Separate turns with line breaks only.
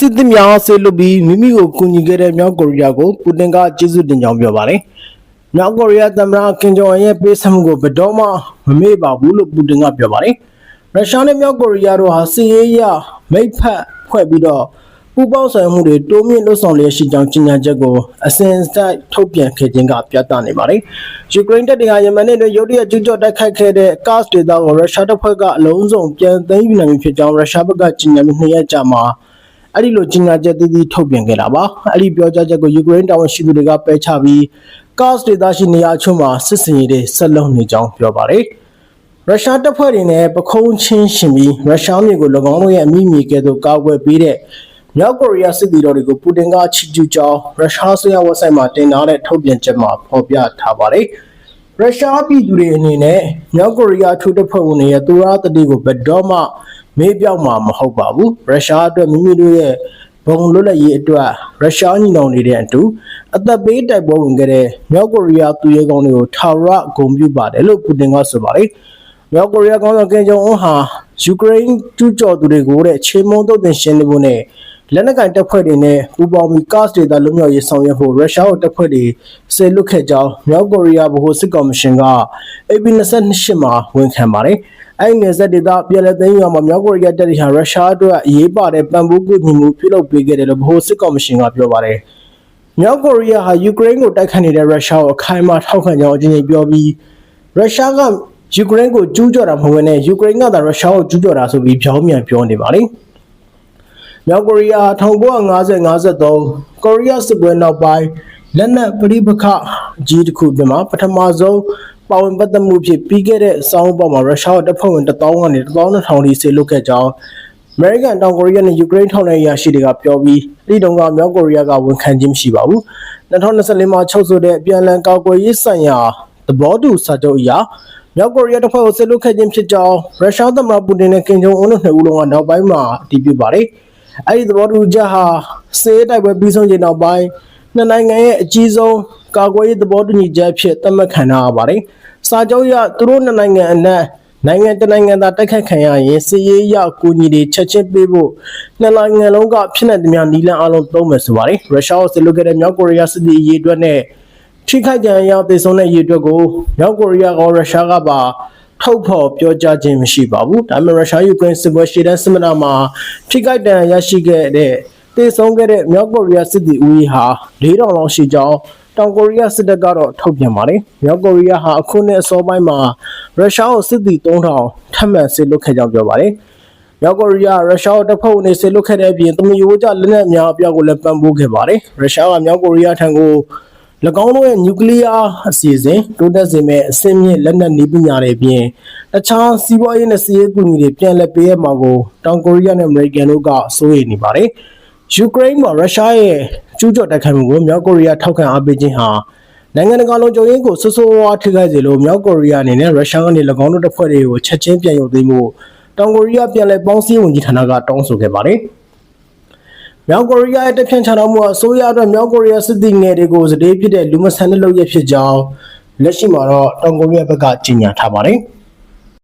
စစ်သည်များဆေးလွတ်ပြီးမိမိကိုကူညီခဲ့တဲ့မြောက်ကိုရီးယားကိုပူတင်ကကျေးဇူးတင်ကြောင်းပြောပါတယ်။မြောက်ကိုရီးယားသမ္မတကင်ဂျုံအန်ရဲ့ပေးဆပ်မှုကိုဘယ်တော့မှမမေ့ပါဘူးလို့ပူတင်ကပြောပါတယ်။ရုရှားနဲ့မြောက်ကိုရီးယားတို့ဟာစစ်ရေးအရမိတ်ဖက်ဖွဲ့ပြီးတော့ပူးပေါင်းဆောင်ရွက်မှုတွေတိုးမြင့်လှုပ်ဆောင်လျက်ရှိကြောင်းကြေညာချက်ကိုအစဉ်အဆက်ထုတ်ပြန်ခဲ့ခြင်းကပြသနေပါတယ်။ယူကရိန်းတပ်တွေဟာယမန်နေ့တွင်ရုတ်တရက်ကျူးကျော်တိုက်ခိုက်ခဲ့တဲ့ Kars ဒေသကိုရုရှားတပ်ဖွဲ့ကအလုံးစုံပြန်သိမ်းယူနိုင်ပြီဖြစ်ကြောင်းရုရှားဘက်ကကြေညာပြီးနှစ်ရက်ကြာမှာ အဲ့ဒီလိုကြီးညာချက်တည်တည်ထုတ်ပြန်ခဲ့တာပါအဲ့ဒီပြောကြားချက်ကိုယူကရိန်းတာဝန်ရှိသူတွေကပယ်ချပြီးကာ့စ်ဒေသရှိနေရာအချို့မှာစစ်စင်ရေးတွေဆက်လုပ်နေကြောင်းပြောပါတယ်ရုရှားတပ်ဖွဲ့တွေနဲ့ပခုံးချင်းရှင်ပြီးရုရှားမျိုးကို၎င်းတို့ရဲ့အမိမြေကဲ့သို့ကာကွယ်ပေးတဲ့မြောက်ကိုရီးယားစစ်သည်တော်တွေကိုပူတင်ကချီးကျူးကြောင်းရုရှားဆွေးနွေးဝက်ဆိုက်မှာတင်ထားတဲ့ထုတ်ပြန်ချက်မှာဖော်ပြထားပါတယ် ရုရှားပြည်သူတွေအနေနဲ့မြောက်ကိုရီးယားထိုးတပ်ဖွဲ့ဝင်တွေရဲ့သူရတတိကိုဘယ်တော့မှမေးပြောက်မှာမဟုတ်ပါဘူးရုရှားအတွက်မိမိတို့ရဲ့ဘုံလွတ်လပ်ရေးအတွက်ရုရှားညီနောင်တွေတဲ့အတူအသက်ပေးတိုက်ပွဲဝင်ခဲ့တဲ့မြောက်ကိုရီးယားသူရဲကောင်းတွေကိုထာဝရဂုဏ်ပြုပါတယ်လို့ပူတင်ကဆိုပါတယ် မြောက်ကိုရီးယားကောင်းဆောင်ကင်ဂျုံအွန်ဟာယူကရိန်းကျူးကျော်သူတွေကိုတဲ့ချေမုန်းတုတ်တင်ရှင်းနေဖို့နဲ့လက်နက်ကင်တပ်ဖွဲ့တွေနဲ့ပူးပေါင်းပြီးကာ့စ်ဒေတာလွတ်မြောက်ရေးဆောင်ရွက်ဖို့ရုရှားတို့တပ်ဖွဲ့တွေဆယ်လွတ်ခဲ့ကြောင်းမြောက်ကိုရီးယားဗဟိုစစ်ကော်မရှင်က AP28 မှာဝန်ခံပါတယ်။အဲ့ဒီနယ်စပ်ဒေသပြည်လဲသိမ်းရွာမှာမြောက်ကိုရီးယားတပ်တွေဟာရုရှားအတွက်အရေးပါတဲ့ပံ့ပိုးကူညီမှုပြုလုပ်ပေးခဲ့တယ်လို့ဗဟိုစစ်ကော်မရှင်ကပြောပါတယ်။မြောက်ကိုရီးယားဟာယူကရိန်းကိုတိုက်ခတ်နေတဲ့ရုရှားကိုအခိုင်အမာထောက်ခံကြောင်းအကြိမ်ကြိမ်ပြောပြီးရုရှားက ယူကရိန်းကိုကျူးကျော်တာမဟုတ်ဘဲနဲ့ယူကရိန်းကသာရုရှားကိုကျူးကျော်တာဆိုပြီးပြောင်းပြန်ပြောနေပါတယ်။မြောက်ကိုရီးယား1950-53ကိုရီးယားစစ်ပွဲနောက်ပိုင်းလက်နက်ပဋိပက္ခကြီးတစ်ခုပြင်မှာပထမဆုံးပါဝင်ပတ်သက်မှုဖြစ်ပြီးခဲ့တဲ့စောင်းပေါ်မှာရုရှားတပ်ဖွဲ့ဝင်1000ကနေ12000ထိဆေလွတ်ခဲ့ကြောင်းအမေရိကန်တောင်ကိုရီးယားနဲ့ယူကရိန်းထောက်လှမ်းရေးရရှိတွေကပြောပြီးဒီတုန်းကမြောက်ကိုရီးယားကဝန်ခံခြင်းမရှိပါဘူး2024မှာချုပ်ဆိုတဲ့အပြန်အလှန်ကောက်ွယ်ရေးဆိုင်ရာသဘောတူစာချုပ်အရ မြောက်ကိုရီးယားတပ်ဖွဲ့ကိုဆေလွတ်ခဲ့ခြင်းဖြစ်ကြောင်းရုရှားသမ္မတပူတင်နဲ့ကင်ဂျုံအွန်းတို့နှစ်ဦးလုံးကနောက်ပိုင်းမှာအတည်ပြုပါတယ်အဲ့ဒီသဘောတူချက်ဟာစေးတိုက်ပွဲပြီးဆုံးချိန်နောက်ပိုင်းနှစ်နိုင်ငံရဲ့အကြီးဆုံးကာကွယ်ရေးသဘောတူညီချက်ဖြစ်သတ်မှတ်ခံထားရပါတယ်။စာချုပ်အရသူတို့နှစ်နိုင်ငံအနက်နိုင်ငံတနိုင်ငံသာတိုက်ခတ်ခံရရင်စစ်ရေးအရအကူအညီတွေချက်ချင်းပေးဖို့နှစ်နိုင်ငံလုံးကဖြစ်နေသမျှနီလန်အလုံးသုံးမယ်ဆိုပါတယ်။ရုရှားကိုစစ်လုပ်ခဲ့တဲ့မြောက်ကိုရီးယားစစ်သည်အရေးအတွက်နဲ့ ထိခိုက်ကြံရရောက်သေဆုံးတဲ့ရေးအတွက်ကိုမြောက်ကိုရီးယားကရုရှားကပါထုတ်ဖော်ပြောကြားခြင်းမရှိပါဘူးဒါပေမဲ့ရုရှားယူကရိန်းစစ်ပွဲရှေ့တန်းစစ်မနာမှာထိခိုက်ဒဏ်ရာရရှိခဲ့တဲ့တေဆုံးခဲ့တဲ့မြောက်ကိုရီးယားစစ်သည်ဦးရေဟာ4000လောက်ရှိကြောင်းတောင်ကိုရီးယားစစ်တပ်ကတော့ထုတ်ပြန်ပါတယ်မြောက်ကိုရီးယားဟာအခုနှစ်အစောပိုင်းမှာရုရှားကိုစစ်သည်3000ထပ်မံစစ်လွတ်ခဲ့ကြောင်းပြောပါတယ်မြောက်ကိုရီးယားရုရှားကိုတပ်ဖွဲ့ဝင်တွေဆစ်လွတ်ခဲ့တဲ့အပြင်တမယိုးကြလက်နက်များအပြောက်ကိုလည်းပံ့ပိုးခဲ့ပါတယ်ရုရှားကမြောက်ကိုရီးယားထံကို၎ င်းတို့ရဲ့နျူကလ িয়ার အစီအစဉ်တိုးတက်စေမဲ့အစင်းမြင့်လက်နက်နည်းပညာတွေအပြင်တခြားစီးပွားရေးနဲ့စီးရေးကူညီတွေပြန်လည်ပေးရမှာကိုတောင်ကိုရီးယားနဲ့အမေရိကန်တို့ကစိုးရိမ်နေပါတယ်။ယူကရိန်းမှာရုရှားရဲ့ကျူးကျော်တိုက်ခိုက်မှုကိုမြောက်ကိုရီးယားထောက်ခံအားပေးခြင်းဟာနိုင်ငံတကာလုံခြုံရေးကိုဆဆိုးဝါးထိခိုက်စေလို့မြောက်ကိုရီးယားအနေနဲ့ရုရှားကနေ၎င်းတို့တပ်ဖွဲ့တွေကိုချက်ချင်းပြန်ရုပ်သိမ်းဖို့တောင်ကိုရီးယားပြန်လည်ပေါင်းစည်းဝန်ကြီးဌာနကတောင်းဆိုခဲ့ပါတယ်။ မြောက်ကိုရီးယားရဲ့တပ်ဖြန့်ချတော်မူအစိုးရအတွက်မြောက်ကိုရီးယားစစ်သည်ငယ်တွေကိုစတေးဖြစ်တဲ့လူမဆန်တဲ့လုပ်ရဖြစ်ကြောင်းလက်ရှိမှာတော့တောင်ကိုရီးယားဘက်ကကြေညာထားပါတယ်။